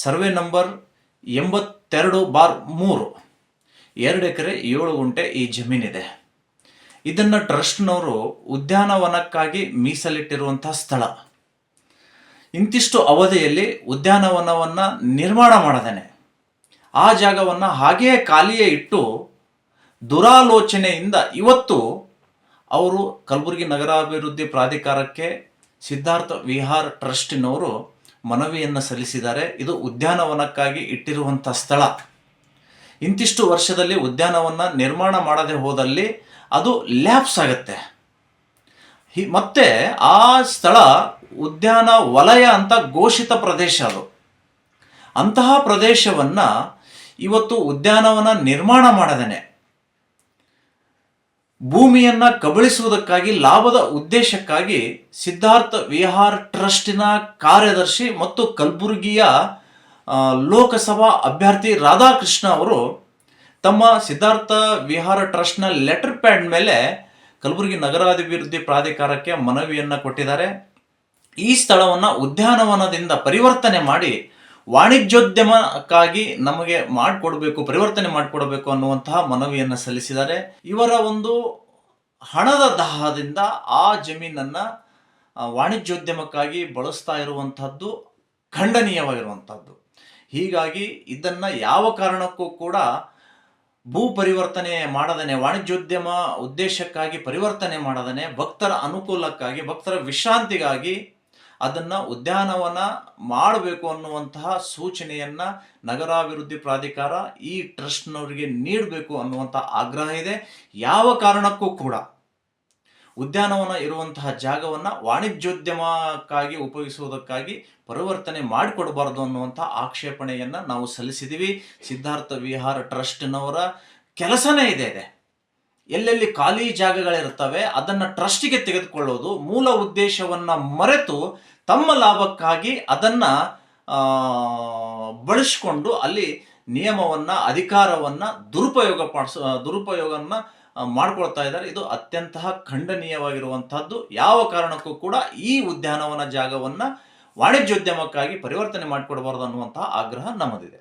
Survey number ಎಂಬತ್ತೆರಡು bar ಮೂರು. ಎರಡು ಎಕರೆ ಏಳು ಗುಂಟೆ ಈ ಜಮೀನಿದೆ. ಇದನ್ನು ಟ್ರಸ್ಟ್ನವರು ಉದ್ಯಾನವನಕ್ಕಾಗಿ ಮೀಸಲಿಟ್ಟಿರುವಂತಹ ಸ್ಥಳ. ಇಂತಿಷ್ಟು ಅವಧಿಯಲ್ಲಿ ಉದ್ಯಾನವನವನ್ನು ನಿರ್ಮಾಣ ಮಾಡದೇನೆ. ಆ ಜಾಗವನ್ನು ಹಾಗೆಯೇ ಖಾಲಿಯೇ ಇಟ್ಟು ದುರಾಲೋಚನೆಯಿಂದ ಇವತ್ತು ಅವರು ಕಲಬುರಗಿ ನಗರಾಭಿವೃದ್ಧಿ ಪ್ರಾಧಿಕಾರಕ್ಕೆ ಸಿದ್ಧಾರ್ಥ ವಿಹಾರ್ ಟ್ರಸ್ಟಿನವರು ಮನವಿಯನ್ನು ಸಲ್ಲಿಸಿದ್ದಾರೆ. ಇದು ಉದ್ಯಾನವನಕ್ಕಾಗಿ ಇಟ್ಟಿರುವಂಥ ಸ್ಥಳ. ಇಂತಿಷ್ಟು ವರ್ಷದಲ್ಲಿ ಉದ್ಯಾನವನ ನಿರ್ಮಾಣ ಮಾಡದೆ ಹೋದಲ್ಲಿ ಅದು ಲ್ಯಾಪ್ಸ್ ಆಗುತ್ತೆ. ಹಿ, ಮತ್ತೆ ಆ ಸ್ಥಳ ಉದ್ಯಾನ ವಲಯ ಅಂತ ಘೋಷಿತ ಪ್ರದೇಶ ಅದು. ಅಂತಹ ಪ್ರದೇಶವನ್ನು ಇವತ್ತು ಉದ್ಯಾನವನ ನಿರ್ಮಾಣ ಮಾಡದೇನೆ. ಭೂಮಿಯನ್ನ ಕಬಳಿಸುವುದಕ್ಕಾಗಿ, ಲಾಭದ ಉದ್ದೇಶಕ್ಕಾಗಿ ಸಿದ್ಧಾರ್ಥ ವಿಹಾರ್ ಟ್ರಸ್ಟಿನ ಕಾರ್ಯದರ್ಶಿ ಮತ್ತು ಕಲಬುರಗಿಯ ಲೋಕಸಭಾ ಅಭ್ಯರ್ಥಿ ರಾಧಾಕೃಷ್ಣ ಅವರು ತಮ್ಮ ಸಿದ್ಧಾರ್ಥ ವಿಹಾರ ಟ್ರಸ್ಟ್ನ ಲೆಟರ್ ಪ್ಯಾಡ್ ಮೇಲೆ ಕಲಬುರಗಿ ನಗರಾಭಿವೃದ್ಧಿ ಪ್ರಾಧಿಕಾರಕ್ಕೆ ಮನವಿಯನ್ನು ಕೊಟ್ಟಿದ್ದಾರೆ. ಈ ಸ್ಥಳವನ್ನು ಉದ್ಯಾನವನದಿಂದ ಪರಿವರ್ತನೆ ಮಾಡಿ ವಾಣಿಜ್ಯೋದ್ಯಮಕ್ಕಾಗಿ ನಮಗೆ ಮಾಡಿಕೊಡ್ಬೇಕು, ಪರಿವರ್ತನೆ ಮಾಡಿಕೊಡಬೇಕು ಅನ್ನುವಂತಹ ಮನವಿಯನ್ನು ಸಲ್ಲಿಸಿದ್ದಾರೆ. ಇವರ ಒಂದು ಹಣದ ದಾಹದಿಂದ ಆ ಜಮೀನನ್ನು ವಾಣಿಜ್ಯೋದ್ಯಮಕ್ಕಾಗಿ ಬಳಸ್ತಾ ಇರುವಂಥದ್ದು ಖಂಡನೀಯವಾಗಿರುವಂಥದ್ದು ಹೀಗಾಗಿ ಇದನ್ನು ಯಾವ ಕಾರಣಕ್ಕೂ ಕೂಡ ಭೂ ಪರಿವರ್ತನೆ ಮಾಡದನೆ, ವಾಣಿಜ್ಯೋದ್ಯಮ ಉದ್ದೇಶಕ್ಕಾಗಿ ಪರಿವರ್ತನೆ ಮಾಡದನೆ, ಭಕ್ತರ ಅನುಕೂಲಕ್ಕಾಗಿ, ಭಕ್ತರ ವಿಶ್ರಾಂತಿಗಾಗಿ ಅದನ್ನು ಉದ್ಯಾನವನ ಮಾಡಬೇಕು ಅನ್ನುವಂತಹ ಸೂಚನೆಯನ್ನ ನಗರಾಭಿವೃದ್ಧಿ ಪ್ರಾಧಿಕಾರ ಈ ಟ್ರಸ್ಟ್ನವರಿಗೆ ನೀಡಬೇಕು ಅನ್ನುವಂಥ ಆಗ್ರಹ ಇದೆ. ಯಾವ ಕಾರಣಕ್ಕೂ ಕೂಡ ಉದ್ಯಾನವನ ಇರುವಂತಹ ಜಾಗವನ್ನು ವಾಣಿಜ್ಯೋದ್ಯಮಕ್ಕಾಗಿ ಉಪಯೋಗಿಸುವುದಕ್ಕಾಗಿ ಪರಿವರ್ತನೆ ಮಾಡಿಕೊಡಬಾರದು ಅನ್ನುವಂಥ ಆಕ್ಷೇಪಣೆಯನ್ನ ನಾವು ಸಲ್ಲಿಸಿದ್ದೀವಿ ಸಿದ್ಧಾರ್ಥ ವಿಹಾರ ಟ್ರಸ್ಟ್ನವರ ಕೆಲಸನೇ ಇದೆ ಇದೆ. ಎಲ್ಲೆಲ್ಲಿ ಖಾಲಿ ಜಾಗಗಳಿರ್ತವೆ ಅದನ್ನು ಟ್ರಸ್ಟಿಗೆ ತೆಗೆದುಕೊಳ್ಳೋದು ಮೂಲ ಉದ್ದೇಶವನ್ನು ಮರೆತು ತಮ್ಮ ಲಾಭಕ್ಕಾಗಿ ಅದನ್ನು ಬಳಸಿಕೊಂಡು ಅಲ್ಲಿ ನಿಯಮವನ್ನು, ಅಧಿಕಾರವನ್ನು ದುರುಪಯೋಗ ಪಡಿಸ ದುರುಪಯೋಗವನ್ನು ಮಾಡ್ಕೊಳ್ತಾ ಇದ್ದಾರೆ. ಇದು ಅತ್ಯಂತ ಖಂಡನೀಯವಾಗಿರುವಂಥದ್ದು ಯಾವ ಕಾರಣಕ್ಕೂ ಕೂಡ ಈ ಉದ್ಯಾನವನ ಜಾಗವನ್ನ ವಾಣಿಜ್ಯೋದ್ಯಮಕ್ಕಾಗಿ ಪರಿವರ್ತನೆ ಮಾಡಿಕೊಡಬಾರದು ಅನ್ನುವಂತಹ ಆಗ್ರಹ ನಮ್ಮದಿದೆ.